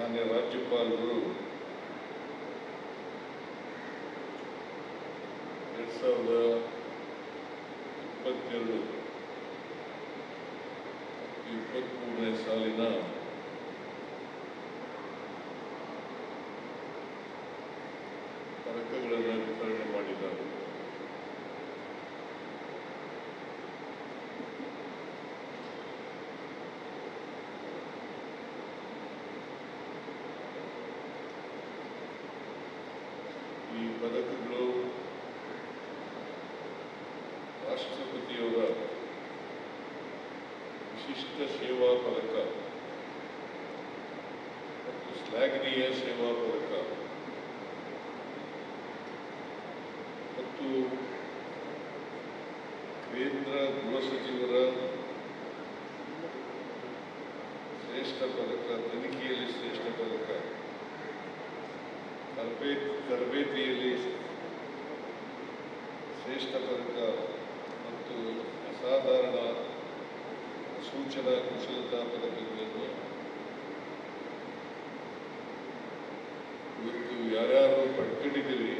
ಮಾನ್ಯ ರಾಜ್ಯಪಾಲರು ಎರಡು ಸಾವಿರದ ಇಪ್ಪತ್ತೆರಡು ಇಪ್ಪತ್ತ್ಮೂರನೇ ಸಾಲಿನ ಪದಕಗಳನ್ನು ವಿತರಣೆ ಮಾಡಿದ್ದಾರೆ ಈ ಪದಕಗಳು ರಾಷ್ಟ್ರಪತಿಯವರ ವಿಶಿಷ್ಟ ಸೇವಾ ಪದಕ ಮತ್ತು ಶ್ಲಾಘನೀಯ ಸೇವಾ ಪದಕ ಮತ್ತು ಕೇಂದ್ರ ಗೃಹ ಸಚಿವರ ಶ್ರೇಷ್ಠ ಪದಕ ತನಿಖೆಯಲ್ಲಿ ಶ್ರೇಷ್ಠ ಪದಕ ತರಬೇತಿ ತರಬೇತಿಯಲ್ಲಿ ಶ್ರೇಷ್ಠ ಪದಕ ಮತ್ತು ಅಸಾಧಾರಣ ಸೂಚನಾ ಕುಶಲತಾ ಪದಕಗಳನ್ನು ಇವತ್ತು ಯಾರ್ಯಾರು ಪಡ್ಕೊಂಡಿದ್ದೀರಿ,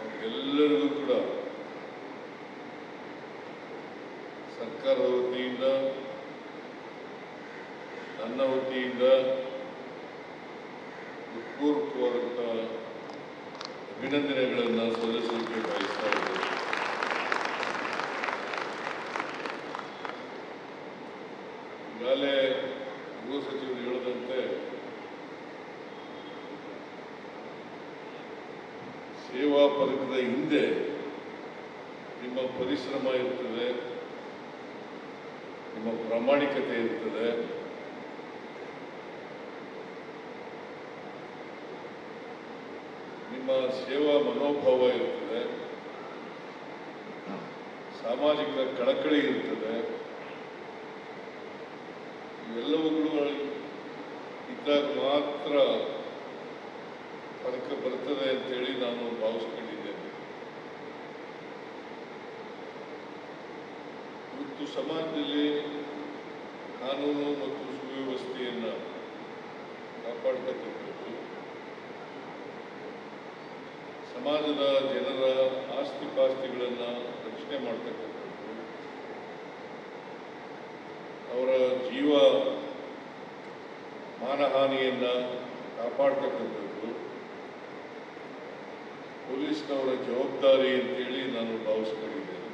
ಅವ್ರಿಗೆಲ್ಲರಿಗೂ ಕೂಡ ಸರ್ಕಾರದ ವತಿಯಿಂದ, ನನ್ನ ವತಿಯಿಂದ ಹೃತ್ಪೂರ್ವಕವಾದಂಥ ಅಭಿನಂದನೆಗಳನ್ನು ಸಲ್ಲಿಸಲಿಕ್ಕೆ ಬಯಸ್ತಾ ಇದ್ದೇನೆ ಈಗಾಗಲೇ ಗೃಹ ಸಚಿವರು ಹೇಳಿದಂತೆ ಸೇವಾ ಪದಕದ ಹಿಂದೆ ನಿಮ್ಮ ಪರಿಶ್ರಮ ಇರ್ತದೆ, ನಿಮ್ಮ ಪ್ರಾಮಾಣಿಕತೆ ಇರ್ತದೆ. ನಿಮ್ಮ ಸೇವಾ ಮನೋಭಾವ ಇರ್ತದೆ. ಸಾಮಾಜಿಕ ಕಳಕಳಿ ಇರ್ತದೆ. ಇವೆಲ್ಲವುಗಳು ಇದ್ದಾಗ ಮಾತ್ರ ಪದಕ ಬರ್ತದೆ ಅಂತೇಳಿ ನಾನು ಭಾವಿಸ್ಕೊಂಡಿದ್ದೇನೆ. ಇವತ್ತು ಸಮಾಜದಲ್ಲಿ ಕಾನೂನು ಮತ್ತು ಸುವ್ಯವಸ್ಥೆಯನ್ನು ಕಾಪಾಡ್ತಕ್ಕಂಥದ್ದು ಸಮಾಜದ ಜನರ ಆಸ್ತಿ ಪಾಸ್ತಿಗಳನ್ನು ರಕ್ಷಣೆ ಮಾಡ್ತಕ್ಕಂಥದ್ದು, ಅವರ ಜೀವ ಮಾನಹಾನಿಯನ್ನು ಕಾಪಾಡ್ತಕ್ಕಂಥದ್ದು. ಪೊಲೀಸ್ನವರ ಜವಾಬ್ದಾರಿ ಅಂತೇಳಿ ನಾನು ಭಾವಿಸ್ಕೊಂಡಿದ್ದೇನೆ.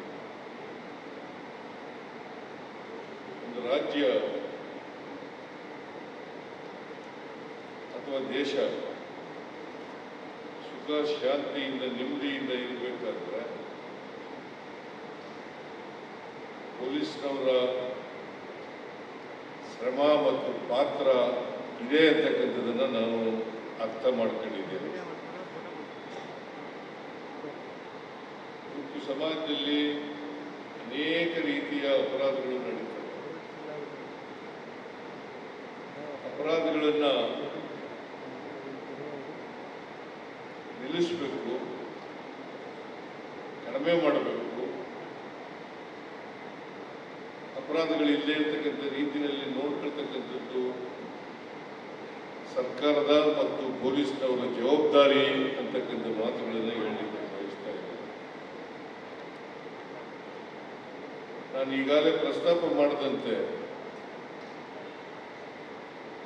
ಒಂದು ರಾಜ್ಯ ಅಥವಾ ದೇಶ ಸುಖ ಶಾಂತಿಯಿಂದ ನೆಮ್ಮದಿಯಿಂದ ಇರಬೇಕಾದ್ರೆ ಪೊಲೀಸ್ನವರ ಶ್ರಮ ಮತ್ತು ಪಾತ್ರ ಇದೆ ಅಂತಕ್ಕಂಥದ್ದನ್ನು ನಾನು ಅರ್ಥ ಮಾಡ್ಕೊಂಡಿದ್ದೇನೆ. ಸಮಾಜದಲ್ಲಿ ಅನೇಕ ರೀತಿಯ ಅಪರಾಧಗಳು ನಡೀತವೆ. ಅಪರಾಧಗಳನ್ನು ನಿಲ್ಲಿಸಬೇಕು, ಕಡಿಮೆ ಮಾಡಬೇಕು. ಅಪರಾಧಗಳು ಇಲ್ಲೇ ಇರ್ತಕ್ಕಂಥ ರೀತಿಯಲ್ಲಿ ನೋಡ್ಕೊಳ್ತಕ್ಕಂಥದ್ದು ಸರ್ಕಾರದ ಮತ್ತು ಪೊಲೀಸ್ನವರ ಜವಾಬ್ದಾರಿ ಅಂತಕ್ಕಂಥ ಮಾತುಗಳನ್ನು ಹೇಳಲಿಕ್ಕೆ ಬಯಸ್ತಾ ಇದ್ದೇನೆ ನಾನು ಈಗಾಗಲೇ ಪ್ರಸ್ತಾಪ ಮಾಡಿದಂತೆ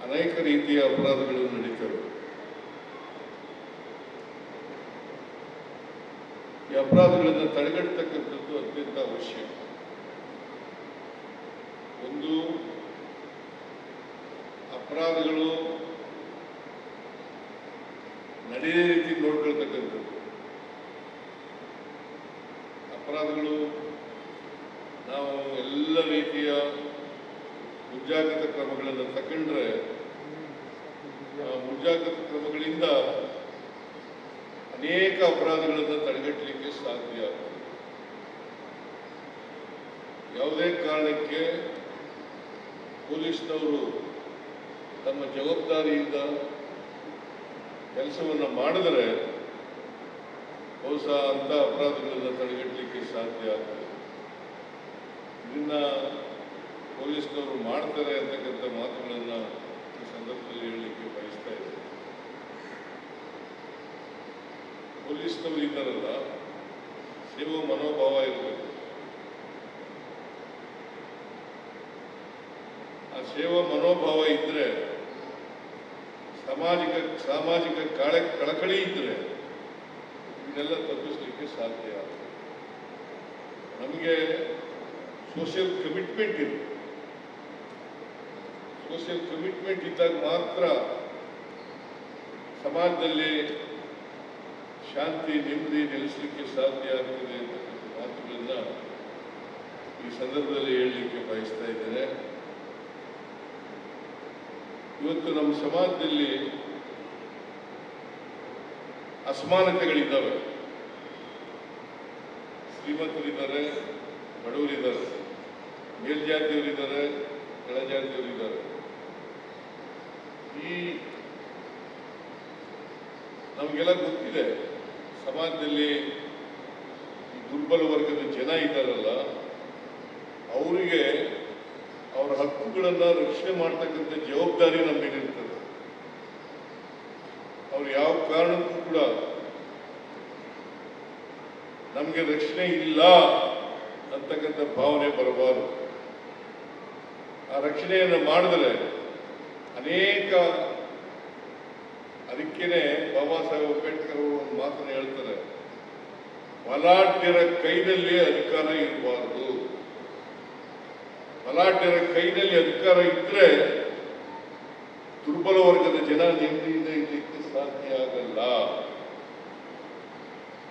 ಅನೇಕ ರೀತಿಯ ಅಪರಾಧಗಳು ನಡೀತವೆ. ಈ ಅಪರಾಧಗಳನ್ನು ತಡೆಗಟ್ಟತಕ್ಕಂಥದ್ದು ಅತ್ಯಂತ ಅವಶ್ಯ. ಒಂದು, ಅಪರಾಧಗಳು ನಡೆಯ ರೀತಿ ನೋಡ್ಕೊಳ್ತಕ್ಕಂಥದ್ದು. ಅಪರಾಧಗಳು ರೀತಿಯ ಮುಂಜಾಗ್ರತಾ ಕ್ರಮಗಳನ್ನು ತಗೊಂಡ್ರೆ ಆ ಮುಂಜಾಗ್ರತಾ ಕ್ರಮಗಳಿಂದ ಅನೇಕ ಅಪರಾಧಗಳನ್ನು ತಡೆಗಟ್ಟಲಿಕ್ಕೆ ಸಾಧ್ಯ. ಯಾವುದೇ ಕಾರಣಕ್ಕೆ ಪೊಲೀಸ್ನವರು ತಮ್ಮ ಜವಾಬ್ದಾರಿಯಿಂದ ಕೆಲಸವನ್ನು ಮಾಡಿದರೆ, ಬಹುಶಃ ಅಂಥ ಅಪರಾಧಗಳನ್ನು ತಡೆಗಟ್ಟಲಿಕ್ಕೆ ಸಾಧ್ಯ ಆಗ್ತದೆ. ಇದನ್ನ ಪೊಲೀಸ್ನವರು ಮಾಡ್ತಾರೆ ಅಂತಕ್ಕಂಥ ಮಾತುಗಳನ್ನು ಈ ಸಂದರ್ಭದಲ್ಲಿ ಹೇಳಲಿಕ್ಕೆ ಬಯಸ್ತಾ ಇದ್ದೇನೆ. ಪೊಲೀಸ್ನವರು ಇದ್ದಾರಲ್ಲ ಸೇವಾ ಮನೋಭಾವ ಇರಬೇಕು. ಆ ಸೇವಾ ಮನೋಭಾವ ಇದ್ರೆ, ಸಾಮಾಜಿಕ ಸಾಮಾಜಿಕ ಕಳೆ, ಕಳಕಳಿ ಇದ್ರೆ ಇದನ್ನೆಲ್ಲ ತಪ್ಪಿಸ್ಲಿಕ್ಕೆ ಸಾಧ್ಯ ನಮಗೆ ಸೋಷಿಯಲ್ ಕಮಿಟ್ಮೆಂಟ್ ಇದೆ. ಸೋಷಿಯಲ್ ಕಮಿಟ್ಮೆಂಟ್ ಇದ್ದಾಗ ಮಾತ್ರ ಸಮಾಜದಲ್ಲಿ ಶಾಂತಿ, ನೆಮ್ಮದಿ ನೆಲೆಸಲಿಕ್ಕೆ ಸಾಧ್ಯ ಆಗ್ತದೆ ಅಂತಕ್ಕಂಥ ಮಾತುಗಳನ್ನ ಈ ಸಂದರ್ಭದಲ್ಲಿ ಹೇಳಲಿಕ್ಕೆ ಬಯಸ್ತಾ ಇದ್ದೇನೆ. ಇವತ್ತು ನಮ್ಮ ಸಮಾಜದಲ್ಲಿ ಅಸಮಾನತೆಗಳಿದ್ದಾವೆ. ಶ್ರೀಮಂತರಿದ್ದಾರೆ, ಬಡವರಿದ್ದಾರೆ. ಮೇಲ್ಜಾತಿಯವರಿದ್ದಾರೆ, ಕೆಳಜಾತಿಯವರಿದ್ದಾರೆ. ಈ ನಮಗೆಲ್ಲ ಗೊತ್ತಿದೆ, ಸಮಾಜದಲ್ಲಿ ದುರ್ಬಲ ವರ್ಗದ ಜನ ಇದ್ದಾರಲ್ಲ, ಅವರಿಗೆ ಅವರ ಹಕ್ಕುಗಳನ್ನು ರಕ್ಷಣೆ ಮಾಡ್ತಕ್ಕಂಥ ಜವಾಬ್ದಾರಿ ನಮ್ಮ ಮೇಲಿರ್ತದೆ ಅವ್ರು ಯಾವ ಕಾರಣಕ್ಕೂ ಕೂಡ ನಮಗೆ ರಕ್ಷಣೆ ಇಲ್ಲ ಅಂತಕ್ಕಂಥ ಭಾವನೆ ಬರಬಾರದು. ಆ ರಕ್ಷಣೆಯನ್ನು ಮಾಡಿದರೆ ಅನೇಕ ಅದಕ್ಕೇನೆ ಬಾಬಾ ಸಾಹೇಬ್ ಅಂಬೇಡ್ಕರ್ ಅವರು ಒಂದು ಮಾತನ್ನು ಹೇಳ್ತಾರೆ ಬಲಾಢ್ಯರ ಕೈನಲ್ಲಿ ಅಧಿಕಾರ ಇರಬಾರದು. ಬಲಾಢ್ಯರ ಕೈನಲ್ಲಿ ಅಧಿಕಾರ ಇದ್ರೆ ದುರ್ಬಲ ವರ್ಗದ ಜನ ನೆಮ್ಮದಿಯಿಂದ ಇರಲಿಕ್ಕೆ ಸಾಧ್ಯ ಆಗಲ್ಲ.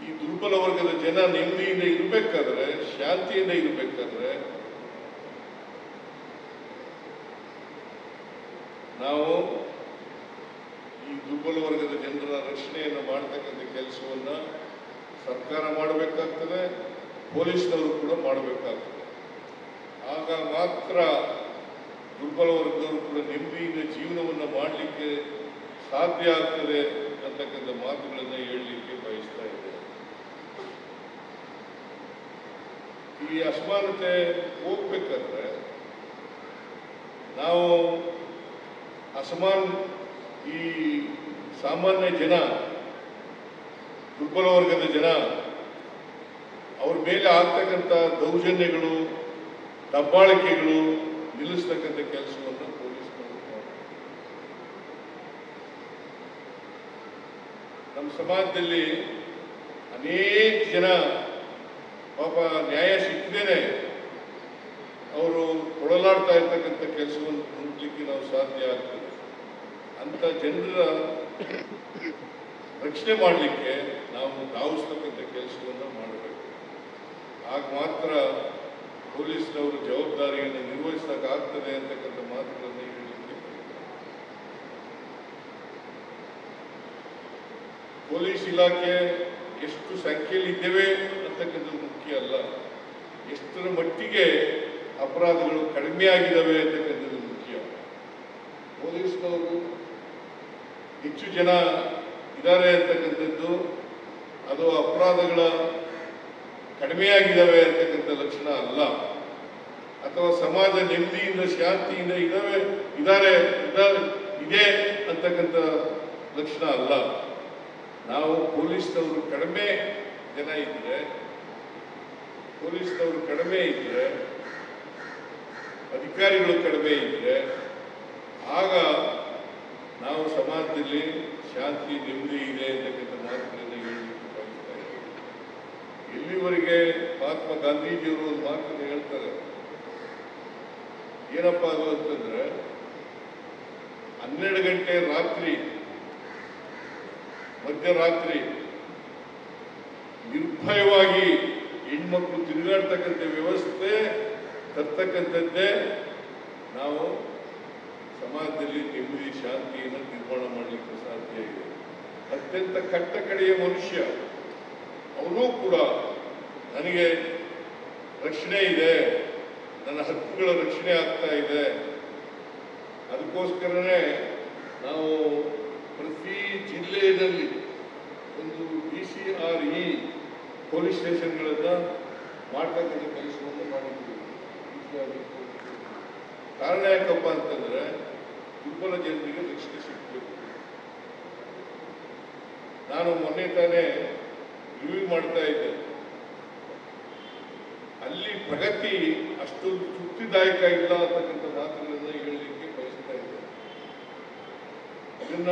ಈ ದುರ್ಬಲ ವರ್ಗದ ಜನ ನೆಮ್ಮದಿಯಿಂದ ಇರಬೇಕಾದ್ರೆ, ಶಾಂತಿಯಿಂದ ಇರಬೇಕಾದ್ರೆ ನಾವು ಈ ದುರ್ಬಲ ವರ್ಗದ ಜನರ ರಕ್ಷಣೆಯನ್ನು ಮಾಡತಕ್ಕಂಥ ಕೆಲಸವನ್ನು ಸರ್ಕಾರ ಮಾಡಬೇಕಾಗ್ತದೆ, ಪೊಲೀಸ್ನವರು ಕೂಡ ಮಾಡಬೇಕಾಗ್ತದೆ. ಆಗ ಮಾತ್ರ ದುರ್ಬಲ ವರ್ಗದವರು ಕೂಡ ನೆಮ್ಮದಿಯಿಂದ ಜೀವನವನ್ನು ಮಾಡಲಿಕ್ಕೆ ಸಾಧ್ಯ ಆಗ್ತದೆ ಅಂತಕ್ಕಂಥ ಮಾತುಗಳನ್ನು ಹೇಳಲಿಕ್ಕೆ ಬಯಸ್ತಾ ಈ ಅಸಮಾನತೆ ಹೋಗ್ಬೇಕಾದ್ರೆ ನಾವು ಅಸಮಾನ ಈ ಸಾಮಾನ್ಯ ಜನ, ದುರ್ಬಲ ವರ್ಗದ ಜನ, ಅವ್ರ ಮೇಲೆ ಆಗ್ತಕ್ಕಂಥ ದೌರ್ಜನ್ಯಗಳು, ದಬ್ಬಾಳಿಕೆಗಳು ನಿಲ್ಲಿಸ್ತಕ್ಕಂಥ ಕೆಲಸವನ್ನು ಪೊಲೀಸ್ ನಮ್ಮ ಸಮಾಜದಲ್ಲಿ ಅನೇಕ ಜನ ಪಾಪ ನ್ಯಾಯ ಸಿಕ್ಕದೇನೆ ಅವರು ಕೊಡಲಾಡ್ತಾ ಇರ್ತಕ್ಕಂಥ ಕೆಲಸವನ್ನು ಮುಟ್ಲಿಕ್ಕೆ ನಾವು ಸಾಧ್ಯ ಆಗ್ತದೆ. ಅಂತ ಜನರ ರಕ್ಷಣೆ ಮಾಡಲಿಕ್ಕೆ ನಾವು ಧಾವಿಸ್ತಕ್ಕಂಥ ಕೆಲಸವನ್ನು ಮಾಡಬೇಕು. ಆಗ ಮಾತ್ರ ಪೊಲೀಸ್ನವರು ಜವಾಬ್ದಾರಿಯನ್ನು ನಿರ್ವಹಿಸಕ್ಕಾಗ್ತದೆ ಅಂತಕ್ಕಂಥ ಮಾತುಗಳನ್ನು ಹೇಳಲಿಕ್ಕೆ ಪೊಲೀಸ್ ಇಲಾಖೆ ಎಷ್ಟು ಸಂಖ್ಯೆಯಲ್ಲಿ ಇದ್ದೇವೆ ಅಂತಕ್ಕಂಥದ್ದು ಮುಖ್ಯ ಅಲ್ಲ. ಎಷ್ಟರ ಮಟ್ಟಿಗೆ ಅಪರಾಧಗಳು ಕಡಿಮೆ ಆಗಿದ್ದಾವೆ ಅಂತಕ್ಕಂಥದ್ದು ಮುಖ್ಯ. ಪೊಲೀಸ್ನವರು ಹೆಚ್ಚು ಜನ ಇದ್ದಾರೆ ಅಂತಕ್ಕಂಥದ್ದು, ಅದು ಅಪರಾಧಗಳ ಕಡಿಮೆಯಾಗಿದ್ದಾವೆ ಅಂತಕ್ಕಂಥ ಲಕ್ಷಣ ಅಲ್ಲ. ಅಥವಾ ಸಮಾಜ ನೆಮ್ಮದಿಯಿಂದ, ಶಾಂತಿಯಿಂದ ಇದಾವೆ ಇದ್ದಾರೆ ಇದ್ದಾರೆ ಇದೆ ಅಂತಕ್ಕಂಥ ಲಕ್ಷಣ ಅಲ್ಲ. ನಾವು ಪೊಲೀಸ್ನವರು ಕಡಿಮೆ ಜನ ಇದ್ರೆ, ಪೊಲೀಸ್ನವರು ಕಡಿಮೆ ಇದ್ರೆ, ಅಧಿಕಾರಿಗಳು ಕಡಿಮೆ ಇದ್ರೆ, ಆಗ ನಾವು ಸಮಾಜದಲ್ಲಿ ಶಾಂತಿ, ನೆಮ್ಮದಿ ಇದೆ ಅಂತಕ್ಕಂಥ ಮಾತುಗಳನ್ನು ಹೇಳಲಿಕ್ಕೆ ಬಯಸ್ತಾ ಇದ್ದೇವೆ. ಎಲ್ಲಿವರೆಗೆ ಮಹಾತ್ಮ ಗಾಂಧೀಜಿಯವರು ಒಂದು ಮಾತನ್ನು ಹೇಳ್ತಾರೆ. ಏನಪ್ಪ ಅದು ಅಂತಂದ್ರೆ, ಹನ್ನೆರಡು ಗಂಟೆ ರಾತ್ರಿ, ಮಧ್ಯರಾತ್ರಿ ನಿರ್ಭಯವಾಗಿ ಹೆಣ್ಮಕ್ಳು ತಿರುಗಾಡ್ತಕ್ಕಂಥ ವ್ಯವಸ್ಥೆ ತರ್ತಕ್ಕಂಥದ್ದೇ ನಾವು ಸಮಾಜದಲ್ಲಿ ನೆಮ್ಮದಿ ಶಾಂತಿಯನ್ನು ನಿರ್ಮಾಣ ಮಾಡಲಿಕ್ಕೆ ಸಾಧ್ಯ ಇದೆ. ಅತ್ಯಂತ ಕಟ್ಟ ಕಡೆಯ ಮನುಷ್ಯ, ಅವನು ಕೂಡ ನನಗೆ ರಕ್ಷಣೆ ಇದೆ, ನನ್ನ ಹಕ್ಕುಗಳ ರಕ್ಷಣೆ ಆಗ್ತಾ ಇದೆ. ಅದಕ್ಕೋಸ್ಕರನೇ ನಾವು ಪ್ರತಿ ಜಿಲ್ಲೆಯಲ್ಲಿ ಒಂದು D C R E police ಸ್ಟೇಷನ್ಗಳನ್ನು ಮಾಡ್ತಕ್ಕಂಥ ಕೆಲಸವನ್ನು ಮಾಡಿದ್ದೀವಿ. ಕಾರಣ ಯಾಕಪ್ಪ ಅಂತಂದ್ರೆ ದುರ್ಬಲ ಜನರಿಗೆ ರಕ್ಷಣೆ ಸಿಗಬೇಕು ನಾನು ಮೊನ್ನೆ ತಾನೇ ರಿವ್ಯೂ ಮಾಡ್ತಾ ಇದ್ದೆ. ಅಲ್ಲಿ ಪ್ರಗತಿ ಅಷ್ಟು ತೃಪ್ತಿದಾಯಕ ಇಲ್ಲ ಅಂತಕ್ಕಂಥ ಮಾತುಗಳನ್ನು ಹೇಳಲಿಕ್ಕೆ ಬಯಸ್ತಾ ಇದ್ದೆ. ಅದನ್ನ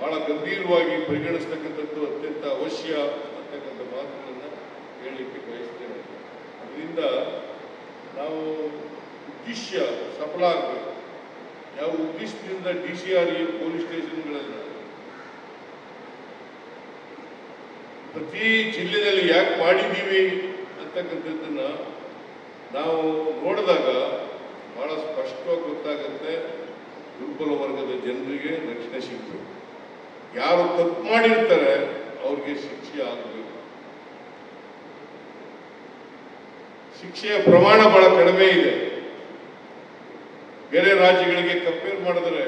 ಬಹಳ ಗಂಭೀರವಾಗಿ ಪರಿಗಣಿಸ್ತಕ್ಕಂಥದ್ದು ಅತ್ಯಂತ ಅವಶ್ಯ ಅಂತಕ್ಕಂಥ ಮಾತುಗಳನ್ನು ಹೇಳಲಿಕ್ಕೆ ಬಯಸ್ತೇನೆ. ಅದರಿಂದ ನಾವು ಉದ್ದೇಶ ಸಫಲ ಆಗಬೇಕು. ಯಾವ ಉದ್ದೇಶದಿಂದ D C R A police ಸ್ಟೇಷನ್ಗಳಲ್ಲಿ ಪ್ರತಿ ಜಿಲ್ಲೆಯಲ್ಲಿ ಯಾಕೆ ಮಾಡಿದ್ದೀವಿ ಅಂತಕ್ಕಂಥದ್ದನ್ನ ನಾವು ನೋಡಿದಾಗ ಬಹಳ ಸ್ಪಷ್ಟವಾಗಿ ಗೊತ್ತಾಗುತ್ತೆ. ದುರ್ಬಲ ವರ್ಗದ ಜನರಿಗೆ ರಕ್ಷಣೆ ಸಿಗಬೇಕು. ಯಾರು ತಪ್ಪು ಮಾಡಿರ್ತಾರೆ ಅವ್ರಿಗೆ ಶಿಕ್ಷೆ ಆಗಬೇಕು. ಶಿಕ್ಷೆಯ ಪ್ರಮಾಣ ಬಹಳ ಕಡಿಮೆ ಇದೆ. ಬೇರೆ ರಾಜ್ಯಗಳಿಗೆ ಕಂಪೇರ್ ಮಾಡಿದ್ರೆ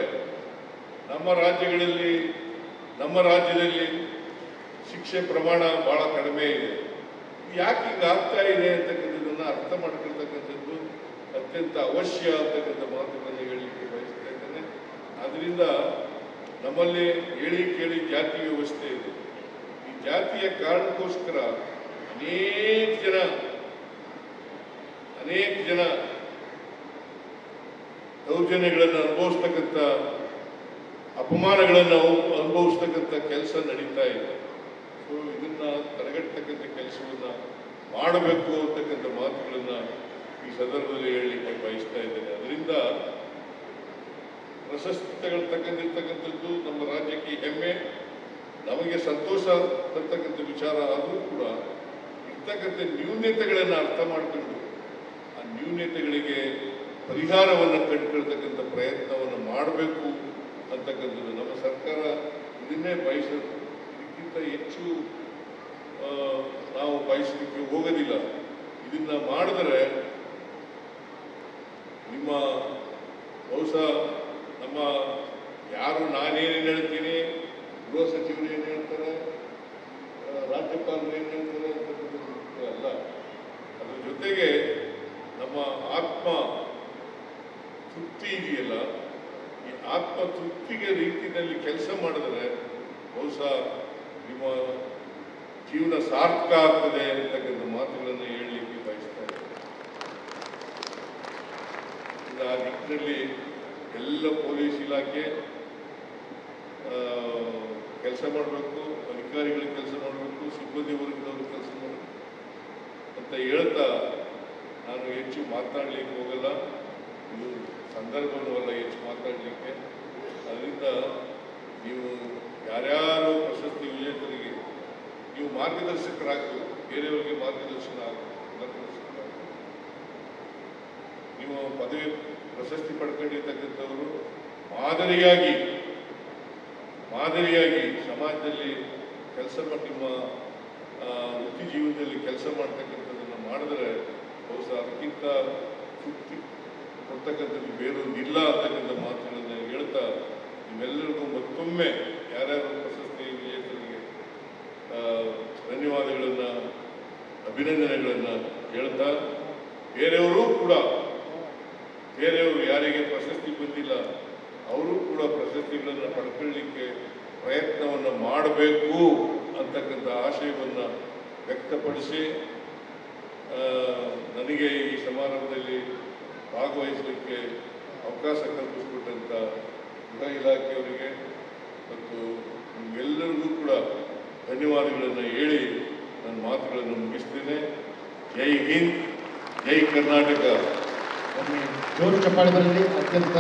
ನಮ್ಮ ರಾಜ್ಯಗಳಲ್ಲಿ, ನಮ್ಮ ರಾಜ್ಯದಲ್ಲಿ ಶಿಕ್ಷೆ ಪ್ರಮಾಣ ಬಹಳ ಕಡಿಮೆ ಇದೆ. ಯಾಕೆ ಈಗ ಆಗ್ತಾ ಇದೆ ಅಂತಕ್ಕಂಥದ್ದನ್ನು ಅರ್ಥ ಮಾಡ್ಕೊಳ್ತಕ್ಕಂಥದ್ದು ಅತ್ಯಂತ ಅವಶ್ಯ ಅಂತಕ್ಕಂಥ ಮಾತುಗಳನ್ನು ಹೇಳಲಿಕ್ಕೆ ಬಯಸ್ತಾ ಇದ್ದೇನೆ. ಆದ್ರಿಂದ ನಮ್ಮಲ್ಲಿ ಹೇಳಿ ಕೇಳಿ ಜಾತಿ ವ್ಯವಸ್ಥೆ ಇದೆ. ಈ ಜಾತಿಯ ಕಾರಣಕ್ಕೋಸ್ಕರ ಅನೇಕ ಜನ ಅನೇಕ ಜನ ದೌರ್ಜನ್ಯಗಳನ್ನು ಅನುಭವಿಸ್ತಕ್ಕಂಥ, ಅಪಮಾನಗಳನ್ನು ಅನುಭವಿಸ್ತಕ್ಕಂಥ ಕೆಲಸ ನಡೀತಾ ಇದೆ. ಸೊ ಇದನ್ನು ತಡೆಗಟ್ಟತಕ್ಕಂಥ ಕೆಲಸವನ್ನು ಮಾಡಬೇಕು ಅಂತಕ್ಕಂಥ ಮಾತುಗಳನ್ನು ಈ ಸಂದರ್ಭದಲ್ಲಿ ಹೇಳಲಿಕ್ಕೆ ಬಯಸ್ತಾ ಇದ್ದೇನೆ. ಅದರಿಂದ ಪ್ರಶಸ್ತಿ ತಗೊಳ್ತಕ್ಕಂಥದ್ದು ನಮ್ಮ ರಾಜ್ಯಕ್ಕೆ ಹೆಮ್ಮೆ, ನಮಗೆ ಸಂತೋಷ ತರ್ತಕ್ಕಂಥ ವಿಚಾರ ಆದರೂ ಕೂಡ ಇರ್ತಕ್ಕಂಥ ನ್ಯೂನ್ಯತೆಗಳನ್ನು ಅರ್ಥ ಮಾಡಿಕೊಂಡು ಆ ನ್ಯೂನ್ಯತೆಗಳಿಗೆ ಪರಿಹಾರವನ್ನು ಕಂಡುಕೊಳ್ತಕ್ಕಂಥ ಪ್ರಯತ್ನವನ್ನು ಮಾಡಬೇಕು ಅಂತಕ್ಕಂಥದ್ದು ನಮ್ಮ ಸರ್ಕಾರ ಇದನ್ನೇ ಬಯಸೋದು ಇದಕ್ಕಿಂತ ಹೆಚ್ಚು ನಾವು ಬಯಸಲಿಕ್ಕೆ ಹೋಗೋದಿಲ್ಲ. ಇದನ್ನು ಮಾಡಿದ್ರೆ ನಿಮ್ಮ ಬಹುಶಃ ನಮ್ಮ ಯಾರು ನಾನೇನು ಹೇಳ್ತೀನಿ, ಗೃಹ ಸಚಿವರು ಏನು ಹೇಳ್ತಾರೆ ರಾಜ್ಯಪಾಲರು ಏನು ಹೇಳ್ತಾರೆ ಅಂತಕ್ಕಂಥದ್ದು ಅಲ್ಲ. ಅದ್ರ ಜೊತೆಗೆ ನಮ್ಮ ಆತ್ಮ ತೃಪ್ತಿ ಇದೆಯಲ್ಲ ಈ ಆತ್ಮ ತೃಪ್ತಿಗೆ ರೀತಿಯಲ್ಲಿ ಕೆಲಸ ಮಾಡಿದ್ರೆ ಬಹುಶಃ ನಿಮ್ಮ ಜೀವನ ಸಾರ್ಥಕ ಆಗ್ತದೆ ಅಂತಕ್ಕಂಥ ಮಾತುಗಳನ್ನು ಹೇಳಲಿಕ್ಕೆ ಬಯಸ್ತಾರೆ ಆ ನಿಟ್ಟಿನಲ್ಲಿ ಎಲ್ಲ ಪೊಲೀಸ್ ಇಲಾಖೆ ಕೆಲಸ ಮಾಡಬೇಕು, ಅಧಿಕಾರಿಗಳು ಕೆಲಸ ಮಾಡಬೇಕು, ಸಿಬ್ಬಂದಿ ವರ್ಗದವರು ಕೆಲಸ ಮಾಡಬೇಕು. ಅಂತ ಹೇಳ್ತಾ ನಾನು ಹೆಚ್ಚು ಮಾತನಾಡಲಿಕ್ಕೆ ಹೋಗಲ್ಲ. ಇದು ಸಂದರ್ಭವೂ ಅಲ್ಲ ಹೆಚ್ಚು ಮಾತಾಡಲಿಕ್ಕೆ. ಅದರಿಂದ ನೀವು ಯಾರ್ಯಾರು ಪ್ರಶಸ್ತಿ ವಿಜೇತರಿಗೆ ನೀವು ಮಾರ್ಗದರ್ಶಕರಾಗಬೇಕು. ಬೇರೆಯವರಿಗೆ ಮಾರ್ಗದರ್ಶನ ಮಾರ್ಗದರ್ಶಕರಾಗಬೇಕು ನೀವು ಪದವಿ, ಪ್ರಶಸ್ತಿ ಪಡ್ಕೊಂಡಿರ್ತಕ್ಕಂಥವರು ಮಾದರಿಯಾಗಿ ಮಾದರಿಯಾಗಿ ಸಮಾಜದಲ್ಲಿ ಕೆಲಸ ಮಾಡಿ, ನಿಮ್ಮ ವೃತ್ತಿ ಜೀವನದಲ್ಲಿ ಕೆಲಸ ಮಾಡ್ತಕ್ಕಂಥದ್ದನ್ನು ಮಾಡಿದ್ರೆ ಬಹುಶಃ ಅದಕ್ಕಿಂತ ತೃಪ್ತಿ ಕೊಡ್ತಕ್ಕಂಥದ್ದು ಬೇರೊಂದಿಲ್ಲ ಅಂತಕ್ಕಂಥ ಮಾತುಗಳನ್ನು ಹೇಳ್ತಾ ನಿಮ್ಮೆಲ್ಲರಿಗೂ ಮತ್ತೊಮ್ಮೆ ಯಾರ್ಯಾರು ಪ್ರಶಸ್ತಿ ವಿಜೇತರಿಗೆ ಧನ್ಯವಾದಗಳನ್ನು, ಅಭಿನಂದನೆಗಳನ್ನು ಹೇಳ್ತಾ ಬೇರೆಯವರು ಕೂಡ, ಬೇರೆಯವರು ಯಾರಿಗೆ ಪ್ರಶಸ್ತಿ ಬಂದಿಲ್ಲ, ಅವರು ಕೂಡ ಪ್ರಶಸ್ತಿಗಳನ್ನು ಪಡ್ಕೊಳ್ಳಿಕ್ಕೆ ಪ್ರಯತ್ನವನ್ನು ಮಾಡಬೇಕು ಅಂತಕ್ಕಂಥ ಆಶಯವನ್ನು ವ್ಯಕ್ತಪಡಿಸಿ ನನಗೆ ಈ ಸಮಾರಂಭದಲ್ಲಿ ಭಾಗವಹಿಸಲಿಕ್ಕೆ ಅವಕಾಶ ಕಲ್ಪಿಸಿಕೊಟ್ಟಂಥ ಗೃಹ ಇಲಾಖೆಯವರಿಗೆ ಮತ್ತು ನಿಮ್ಗೆಲ್ಲರಿಗೂ ಕೂಡ ಧನ್ಯವಾದಗಳನ್ನು ಹೇಳಿ ನನ್ನ ಮಾತುಗಳನ್ನು ಮುಗಿಸ್ತೇನೆ. ಜೈ ಹಿಂದ್, ಜೈ ಕರ್ನಾಟಕ. ಜೋರು ಚಪ್ಪಾಳೆ ಅತ್ಯಂತ